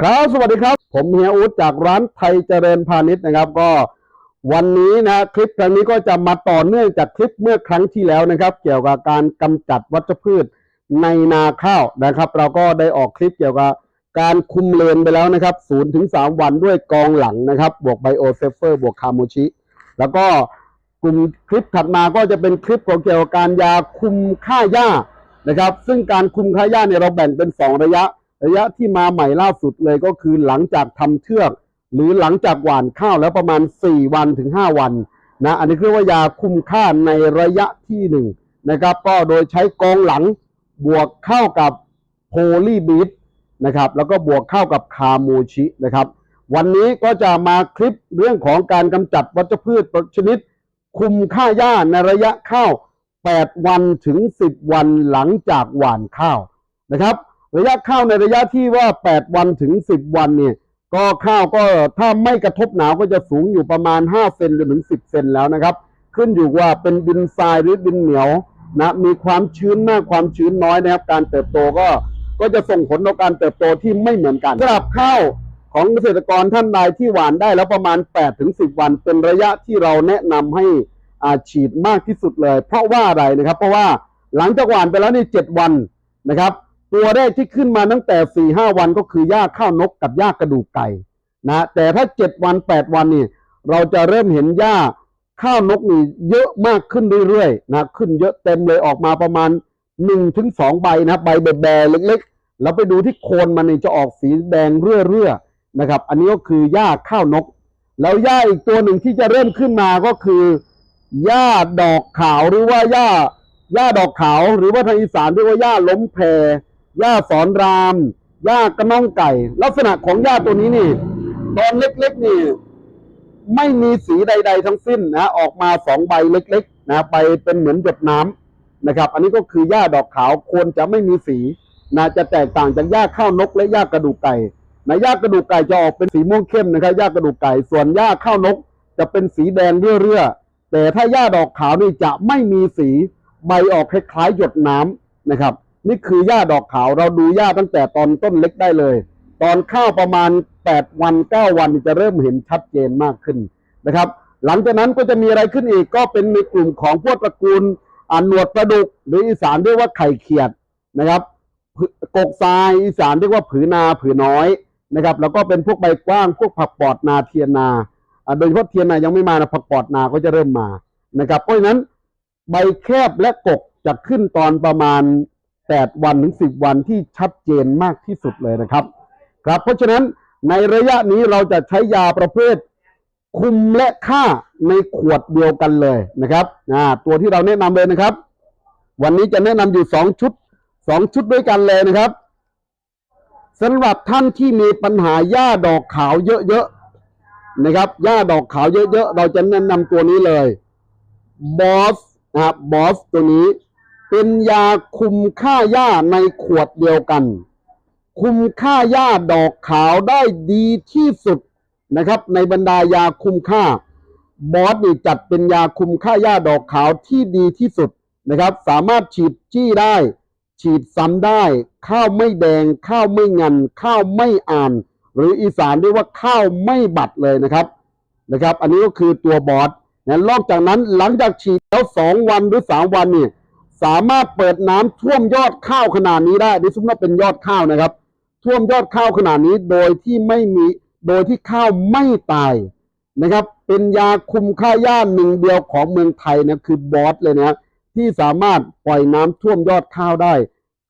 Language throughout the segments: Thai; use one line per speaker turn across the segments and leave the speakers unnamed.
ครับสวัสดีครับ ผมเฮียอู๊ดจากร้านไทยเจริญพาณิชย์นะครับ ก็วันนี้นะคลิปครั้งนี้ก็จะมาต่อเนื่องจากคลิปเมื่อครั้งที่แล้วนะครับ เกี่ยวกับการกำจัดวัชพืชในนาข้าวนะครับ เราก็ได้ออกคลิปเกี่ยวกับการคุมเลนไปแล้วนะครับ0ถึง3วันด้วยกองหลังนะครับ บวกไบโอเซฟเฟอร์บวกคาโมชิ แล้วก็กลุ่มคลิปถัดมาก็จะเป็นคลิปของเกี่ยวกับการยาคุมค่าหญ้า นะครับ ซึ่งการคุมค่าหญ้าเนี่ยเราแบ่งเป็นสองระยะ ระยะที่มาใหม่ล่าสุดเลยก็คือหลังจากทำเทือก หรือหลังจากหว่านข้าวแล้วประมาณ 4 วันถึง 5 วันนะอันนี้เรียกว่ายาคุมค่าในระยะที่หนึ่งนะครับ ก็โดยใช้กองหลังบวกเข้ากับโพลีบีทนะครับแล้วก็บวกเข้ากับคาโมชินะครับวันนี้ก็จะมาคลิปเรื่องของการกำจัดวัชพืชชนิด คุมค่าหญ้าในระยะข้าว 8 วันถึง 10 วันหลังจากหว่านข้าวนะครับ ระยะข้าวในระยะที่ว่า 8 วันถึง 10 วันเนี่ยก็ข้าวก็ถ้าไม่กระทบหนาวก็จะสูงอยู่ประมาณ 5 เซนจนถึง 10 เซนแล้วนะครับ ขึ้นอยู่ว่าเป็นดินทรายหรือดินเหนียวนะมีความชื้นมากความชื้นน้อยนะครับ การเติบโตก็ก็จะส่งผลต่อการเติบโตที่ไม่เหมือนกันสำหรับข้าวของเกษตรกรท่านใดที่หว่านได้แล้วประมาณ8ถึง10 วัน เป็นระยะที่เราแนะนำให้ อาฉีดมากที่สุดเลย เพราะว่าอะไรนะครับ เพราะว่าหลังจากหว่านไปแล้วนี่7วันนะครับ ตัวแรกที่ขึ้นมาตั้งแต่4ี่ห้าวันก็คือหญ้าข้าวนกกับหญ้ากระดูกไก่นะแต่ถ้าเจ็ดวันแปดวันนี่เราจะเริ่มเห็นหญ้าข้าวนกนี่เยอะมากขึ้นเรื่อยๆนะขึ้นเยอะเต็มเลยออกมาประมาณ1นถึงสองใบนะใบแบๆเล็กๆ แล้วไปดูที่โคนมันนี่จะออกสีแดงเรื่อยๆนะครับ อันนี้ก็คือหญ้าข้าวนก แล้วหญ้าอีกตัวหนึ่งที่จะเริ่มขึ้นมาก็คือ หญ้าดอกขาวหรือว่าหญ้าหญ้าดอกขาว หรือว่าทางอีสานเรียกว่าหญ้าล้มแพรหญ้าสอนรามหญ้ากระน้องไก่ ลักษณะของหญ้าตัวนี้นี่ ตอนเล็กๆนี่ ไม่มีสีใด ๆ ทั้งสิ้นนะออกมาสองใบเล็ก ๆ นะใบเป็นเหมือนหยดน้ำนะครับ อันนี้ก็คือหญ้าดอกขาวโคนจะไม่มีสีนะจะแตกต่างจากหญ้าข้าวนก และหญ้ากระดูกไก่นะหญ้ากระดูกไก่จะออกเป็นสีม่วงเข้มนะครับหญ้ากระดูกไก่ส่วนหญ้าข้าวนกจะเป็นสีแดงเรื่อๆ แต่ถ้าหญ้าดอกขาวนี่จะไม่มีสีใบออกคล้ายๆหยดน้ำนะครับ นี่คือหญ้าดอกขาวเราดูหญ้าตั้งแต่ตอนต้นเล็กได้เลย ตอนข้าวประมาณ 8 วัน 9 วันจะเริ่มเห็นชัดเจนมากขึ้นนะครับ หลังจากนั้นก็จะมีอะไรขึ้นอีกก็เป็นในกลุ่มของพวกตระกูลอ่าหนวดปลาดุกหรืออีสานเรียกว่าไข่เขียดนะครับกกทรายอีสานเรียกว่าผือนาผือน้อยนะครับ แล้วก็เป็นพวกใบกว้างพวกผักปอดนาเทียนนา โดยเฉพาะเทียนนายังไม่มานะผักปอดนาก็จะเริ่มมานะครับ เพราะฉะนั้นใบแคบและกกจะขึ้นตอนประมาณ 8 วันถึง 10 วันที่ชัดเจนมากที่สุดเลยนะครับ ครับ เพราะฉะนั้นในระยะนี้เราจะใช้ยาประเภทคุมและฆ่าในขวดเดียวกันเลยนะครับอ่าตัวที่เราแนะนำเลยนะครับ วันนี้จะแนะนำอยู่สองชุดสองชุดด้วยกันเลยนะครับสำหรับท่านที่มีปัญหาหญ้าดอกขาวเยอะ นะครับหญ้าดอกขาวเยอะๆ เราจะแนะนำตัวนี้เลยบอสนะครับบอสตัวนี้ เป็นยาคุมค่าหญ้าในขวดเดียวกัน คุมค่าหญ้าดอกขาวได้ดีที่สุดนะครับ ในบรรดายาคุมค่าบอสนี่จัดเป็นยาคุมค่าหญ้าดอกขาวที่ดีที่สุดนะครับ สามารถฉีดจี้ได้ ฉีดซ้ำได้ ข้าวไม่แดง ข้าวไม่งัน ข้าวไม่อ่าน หรืออีสานเรียกว่าข้าวไม่บัดเลยนะครับนะครับ อันนี้ก็คือตัวบอสนะนอกจากนั้นหลังจากฉีดแล้วสองวันหรือสามวันนี่สามารถเปิดน้ำท่วมยอดข้าวขนาดนี้ได้นี่สมมติว่าเป็นยอดข้าวนะครับ ท่วมยอดข้าวขนาดนี้โดยที่ไม่มีโดยที่ข้าวไม่ตายนะครับ เป็นยาคุมค่าหญ้าหนึ่งเดียวของเมืองไทยนะคือบอสเลยนะที่สามารถปล่อยน้ำท่วมยอดข้าวได้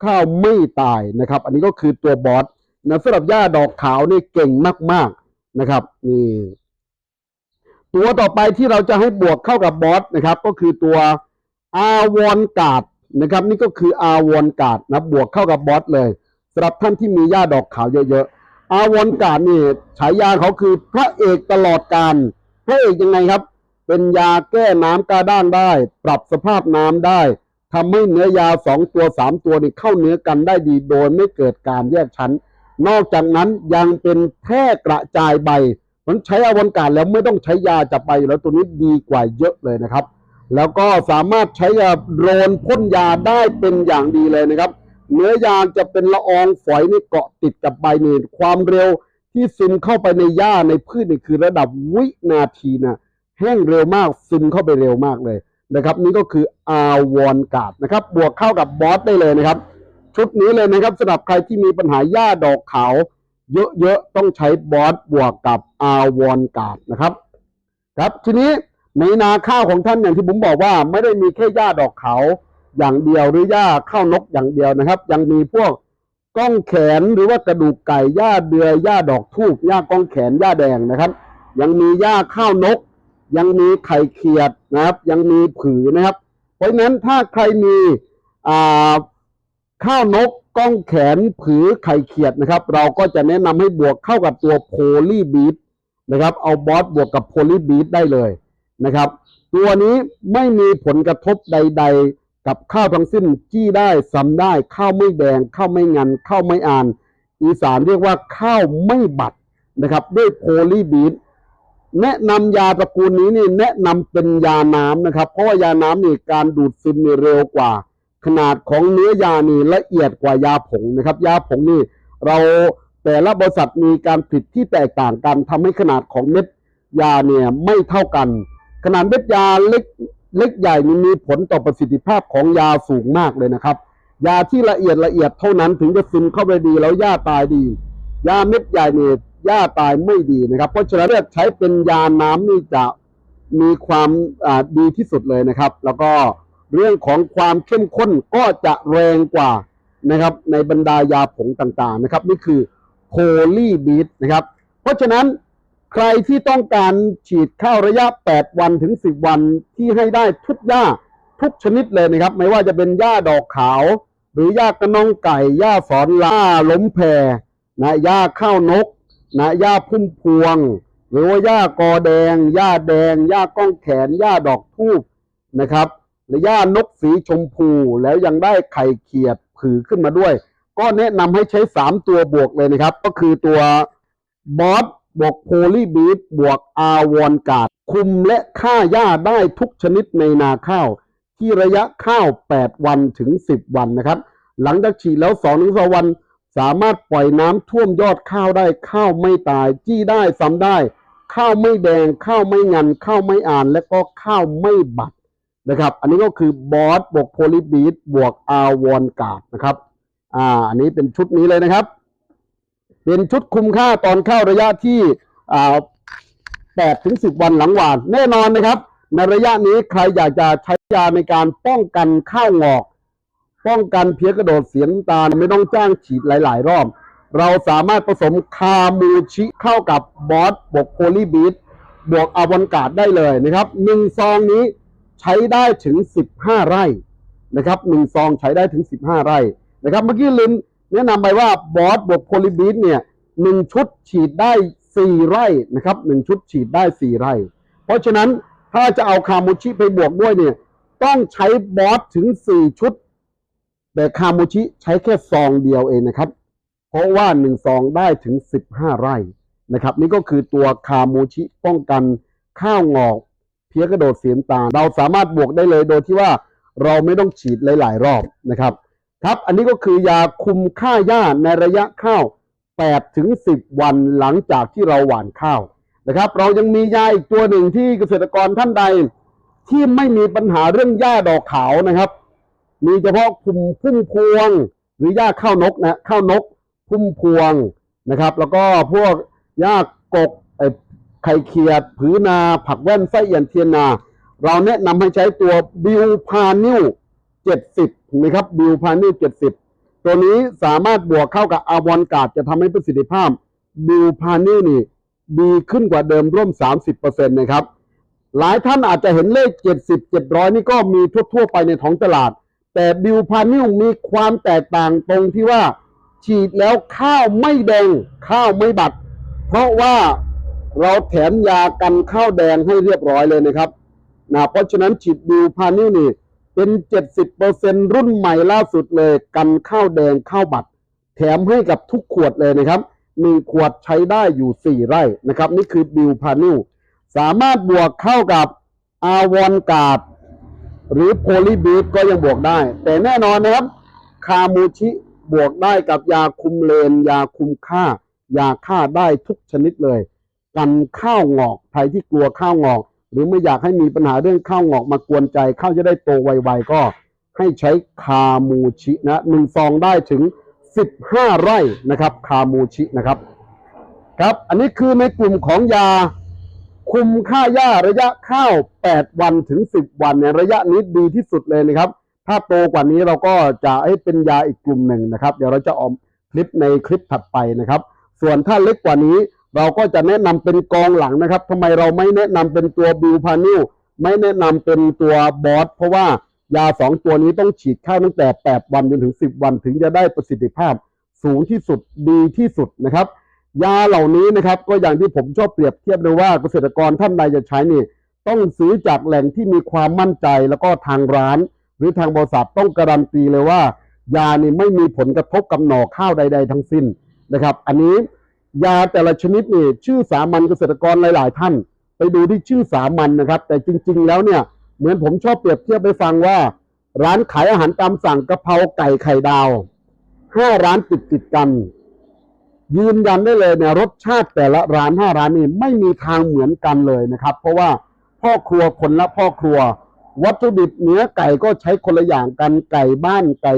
ข้าวไม่ตายนะครับ อันนี้ก็คือตัวบอส นะสำหรับหญ้าดอกขาวนี่เก่งมาก ๆนะครับนี่ตัวต่อไปที่เราจะให้บวกเข้ากับบอสนะครับ ก็คือตัวอาวอนกาดนะครับ นี่ก็คืออาวอนกาดนะบวกเข้ากับบอสเลยสำหรับท่านที่มีหญ้าดอกขาวเยอะๆอาวอนกาดนี่ฉายาเขาคือพระเอกตลอดการพระเอกยังไงครับ เป็นยาแก้น้ำกระด้างได้ ปรับสภาพน้ำได้ทำให้เนื้อยาสองตัวสามตัวนี่เข้าเนื้อกันได้ดีโดยไม่เกิดการแยกชั้น นอกจากนั้นยังเป็นแพร่กระจายใบ มันใช้อวนกาศแล้วไม่ต้องใช้ยาจับใบแล้วตัวนี้ดีกว่าเยอะเลยนะครับ แล้วก็สามารถใช้ยาโดรนพ่นยาได้เป็นอย่างดีเลยนะครับ เนื้อยางจะเป็นละอองฝอยนี่เกาะติดกับใบนี่ความเร็วที่ซึมเข้าไปในหญ้าในพืชนี่คือระดับวินาทีนะแห้งเร็วมากซึมเข้าไปเร็วมากเลยนะครับ นี่ก็คืออาวอนกาดนะครับ บวกเข้ากับบอสได้เลยนะครับ ชุดนี้เลยนะครับสำหรับใครที่มีปัญหาหญ้าดอกขาว เยอะๆ ต้องใช้บอสบวกกับอาวอนกาดนะครับ ครับทีนี้ในนาข้าวของท่านอย่างที่ผมบอกว่า ไม่ได้มีแค่หญ้าดอกขาวอย่างเดียวหรือหญ้าข้าวนกอย่างเดียวนะครับ ยังมีพวกก้องแขนหรือว่ากระดูกไก่หญ้าเดือยหญ้าดอกทูบหญ้าก้องแขนหญ้าแดงนะครับ ยังมีหญ้าข้าวนก ยังมีไข่เขียดนะครับ ยังมีผือนะครับ เพราะฉะนั้นถ้าใครมีอ่า ข้าวนกก้องแขนผือไข่เขียดนะครับ เราก็จะแนะนำให้บวกเข้ากับตัวโพลีบีทนะครับ เอาบอสบวกกับโพลีบีทได้เลยนะครับ ตัวนี้ไม่มีผลกระทบใด ๆ กับข้าวทั้งสิ้นจี้ได้ซ้ำได้ข้าวไม่แดงข้าวไม่งันข้าวไม่อ่าน อีสานเรียกว่าข้าวไม่บัดนะครับ ด้วยโพลีบีทแนะนำยาตระกูลนี้นี่แนะนำเป็นยาน้ำนะครับ เพราะว่ายาน้ำนี่การดูดซึมนี่เร็วกว่า ขนาดของเนื้อยานี่ละเอียดกว่ายาผงนะครับ ยาผงนี่เราแต่ละบริษัทมีการผลิตที่แตกต่างกันทำให้ขนาดของเม็ดยาเนี่ยไม่เท่ากัน ขนาดเม็ดยาเล็กเล็กใหญ่นี่มีผลต่อประสิทธิภาพของยาสูงมากเลยนะครับ ยาที่ละเอียดละเอียดเท่านั้นถึงจะซึมเข้าไปดีแล้วยาตายดี ยาเม็ดใหญ่เนี่ยยาตายไม่ดีนะครับ เพราะฉะนั้นใช้เป็นยาน้ำนี่จะมีความดีที่สุดเลยนะครับ แล้วก็ เรื่องของความเข้มข้นก็จะแรงกว่านะครับ ในบรรดายาผงต่างๆนะครับ นี่คือโพลีบีทนะครับ เพราะฉะนั้นใครที่ต้องการฉีดข้าวระยะ 8 วันถึง 10 วันที่ให้ได้ทุกหญ้าทุกชนิดเลยนะครับ ไม่ว่าจะเป็นหญ้าดอกขาว หรือหญ้ากระนองไก่หญ้าสอนลาล้มแพรนะหญ้าข้าวนกนะหญ้าพุ่มพวง หรือว่าหญ้ากอแดงหญ้าแดงหญ้าก้องแขนหญ้าดอกทูบนะครับ หรือหญ้านกสีชมพูแล้วยังได้ไข่เขียดผือขึ้นมาด้วย ก็แนะนำให้ใช้ 3 ตัวบวกเลยนะครับ ก็คือตัวบอสบวกโพลีบีทบวกอาวอนกาดคุมและฆ่าหญ้าได้ทุกชนิดในนาข้าว ที่ระยะข้าว 8 วันถึง 10 วันนะครับ หลังจากฉีดแล้ว2ถึงวัน สามารถปล่อยน้ำท่วมยอดข้าวได้ข้าวไม่ตาย จี้ได้ซ้ำได้ ข้าวไม่แดงข้าวไม่งันข้าวไม่อ่าน และก็ข้าวไม่บัด นะครับ อันนี้ก็คือบอสบวกโพลีบีทบวกอาวอนกาดนะครับ อ่า อันนี้เป็นชุดนี้เลยนะครับ เป็นชุดคุมค่าตอนเข้าระยะที่อ่าแปดถึงสิบวันหลังหวาน แน่นอนนะครับ ในระยะนี้ใครอยากจะใช้ยาในการป้องกันข้าวงอก ป้องกันเพี้ยกระโดดเสียน้ำตาลไม่ต้องจ้างฉีดหลาย ๆ รอบ เราสามารถผสมคามูชิเข้ากับบอสบวกโพลีบีทบวกอาวอนกาดได้เลยนะครับหนึ่งซองนี้ ใช้ได้ถึง 15 ไร่นะครับหนึ่งซองใช้ได้ถึง 15 ไร่นะครับ เมื่อกี้ลืมแนะนำไปว่าบอสบวกโพลีบีทเนี่ยหนึ่งชุดฉีดได้ 4 ไร่นะครับหนึ่งชุดฉีดได้ 4 ไร่ เพราะฉะนั้นถ้าจะเอาคาโมชิไปบวกด้วยเนี่ยต้องใช้บอสถึง 4 ชุด แต่คาโมชิใช้แค่ซองเดียวเองนะครับ เพราะว่าหนึ่งซองได้ถึง 15 ไร่นะครับ นี่ก็คือตัวคาโมชิป้องกันข้าวงอก พี้ยกระโดดเสียมตาลเราสามารถบวกได้เลยโดยที่ว่าเราไม่ต้องฉีดหลาย ๆ รอบนะครับ ครับอันนี้ก็คือยาคุมค่าหญ้าในระยะข้าว8ถึง10 วันหลังจากที่เราหว่านข้าวนะครับ เรายังมียาอีกตัวหนึ่งที่เกษตรกรท่านใด ที่ไม่มีปัญหาเรื่องหญ้าดอกขาวนะครับ มีเฉพาะคุมพุ่มพวง หรือหญ้าข้าวนกนะข้าวนกพุ่มพวงนะครับ แล้วก็พวกหญ้ากกไอ้ ไข่เขียด ผือนา ผักแว่นไส้เอี่ยนเทียนนา เราแนะนำให้ใช้ตัวบิวพานิว70ถูกไหมครับบิวพานิว70ตัวนี้สามารถบวกเข้ากับอาวอนกาดจะทำให้ประสิทธิภาพบิวพานิวนี่ดีขึ้นกว่าเดิมร่วม 30%นะครับ หลายท่านอาจจะเห็นเลข 70 700 นี่ก็มีทั่ว ๆ ไปในท้องตลาด แต่บิวพานิวมีความแตกต่างตรงที่ว่า ฉีดแล้วข้าวไม่แดง ข้าวไม่บัด เพราะว่า เราแถมยากันข้าวแดงให้เรียบร้อยเลยนะครับนะเพราะฉะนั้นฉีดบิวพานิวนี่เป็น70%รุ่นใหม่ล่าสุดเลย กันข้าวแดงข้าวบัดแถมให้กับทุกขวดเลยนะครับหนึ่งขวดใช้ได้อยู่4ไร่นะครับ นี่คือบิวพานิวสามารถบวกเข้ากับอาวอนกาดหรือโพลีบีทก็ยังบวกได้ แต่แน่นอนนะครับ คามูชิบวกได้กับยาคุมเลน ยาคุมฆ่า ยาฆ่าได้ทุกชนิดเลย กันข้าวงอกใครที่กลัวข้าวงอก หรือไม่อยากให้มีปัญหาเรื่องข้าวงอกมากวนใจข้าวจะได้โตไวๆก็ให้ใช้คามูชินะหนึ่งซองได้ถึง 15 ไร่นะครับ คามูชินะครับครับ อันนี้คือในกลุ่มของยาคุมค่าหญ้าระยะข้าว 8 วันถึง 10 วันเนี่ยระยะนี้ดีที่สุดเลยนะครับ ถ้าโตกว่านี้เราก็จะให้เป็นยาอีกกลุ่มหนึ่งนะครับ เดี๋ยวเราจะออกคลิปในคลิปถัดไปนะครับ ส่วนถ้าเล็กกว่านี้ เราก็จะแนะนำเป็นกองหลังนะครับทำไมเราไม่แนะนำเป็นตัวบิวพานิลไม่แนะนำเป็นตัวบอสเพราะว่ายาสองตัวนี้ต้องฉีดเข้าตั้งแต่ 8 วันจนถึง 10 วันถึงจะได้ประสิทธิภาพสูงที่สุดดีที่สุดนะครับ ยาเหล่านี้นะครับก็อย่างที่ผมชอบเปรียบเทียบเลยว่าเกษตรกรท่านใดจะใช้นี่ต้องซื้อจากแหล่งที่มีความมั่นใจแล้วก็ทางร้าน หรือทางบริษัทต้องการันตีเลยว่า ยานี่ไม่มีผลกระทบกับหน่อข้าวใด ๆ ทั้งสิ้นนะครับ อันนี้ ยาแต่ละชนิดนี่ชื่อสามัญเกษตรกรหลาย ๆ ท่าน ไปดูที่ชื่อสามัญนะครับ แต่จริง ๆ แล้วเนี่ยเหมือนผมชอบเปรียบเทียบไปฟังว่า ร้านขายอาหารตามสั่งกะเพราไก่ไข่ดาวห้าร้านติดติดกัน ยืนยันได้เลยเนี่ยรสชาติแต่ละร้านห้าร้านนี่ไม่มีทางเหมือนกันเลยนะครับ เพราะว่าพ่อครัวคนละพ่อครัว วัตถุดิบเนื้อไก่ก็ใช้คนละอย่างกันไก่บ้านไก่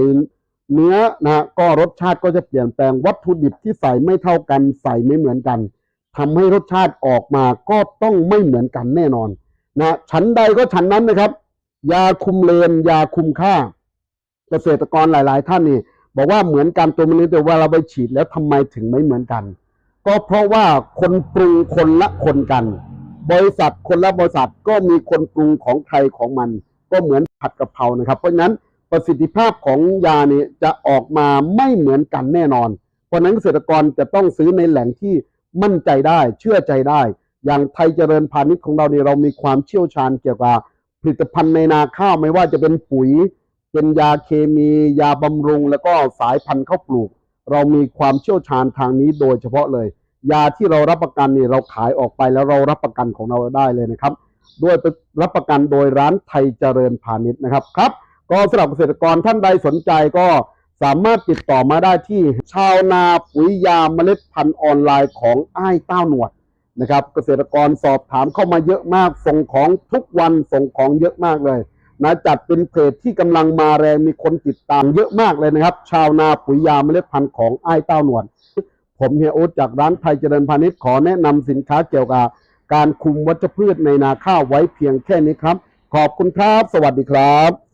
เนื้อนะก็รสชาติก็จะเปลี่ยนแปลงวัตถุดิบที่ใส่ไม่เท่ากัน ใส่ไม่เหมือนกันทำให้รสชาติออกมาก็ต้องไม่เหมือนกันแน่นอนนะฉันใดก็ฉันนั้นนะครับ ยาคุมเลนยาคุมค่า เกษตรกรหลาย ๆ ท่านนี่บอกว่าเหมือนกันตัวมันนี้แต่ว่าเราไปฉีดแล้วทำไมถึงไม่เหมือนกัน ก็เพราะว่าคนปรุงคนละคนกัน บริษัทคนละบริษัทก็มีคนปรุงของใครของมัน ก็เหมือนผัดกะเพรานะครับ เพราะฉะนั้น ประสิทธิภาพของยาเนี่ยจะออกมาไม่เหมือนกันแน่นอน เพราะนั้นเกษตรกรจะต้องซื้อในแหล่งที่มั่นใจได้เชื่อใจได้ อย่างไทยเจริญพาณิชย์ของเราเนี่ยเรามีความเชี่ยวชาญเกี่ยวกับผลิตภัณฑ์ในนาข้าวไม่ว่าจะเป็นปุ๋ย เป็นยาเคมี ยาบำรุง แล้วก็สายพันธุ์ข้าวปลูก เรามีความเชี่ยวชาญทางนี้โดยเฉพาะเลย ยาที่เรารับประกันนี่เราขายออกไปแล้วเรารับประกันของเราได้เลยนะครับ ด้วยรับประกันโดยร้านไทยเจริญพาณิชย์นะครับครับ ก็สำหรับเกษตรกรท่านใดสนใจก็สามารถติดต่อมาได้ที่ชาวนาปุ๋ยยาเมล็ดพันธุ์ออนไลน์ของอ้ายเต้าหนวดนะครับ เกษตรกรสอบถามเข้ามาเยอะมาก ส่งของทุกวันส่งของเยอะมากเลยนะจัดเป็นเพจที่กำลังมาแรงมีคนติดตามเยอะมากเลยนะครับ ชาวนาปุ๋ยยาเมล็ดพันธุ์ของอ้ายเต้าหนวดผมเฮียโอุดจากร้านไทยเจริญพาณิชย์ขอแนะนำสินค้าเกี่ยวกับการคุมวัชพืชในนาข้าวไว้เพียงแค่นี้ครับ ขอบคุณครับ สวัสดีครับ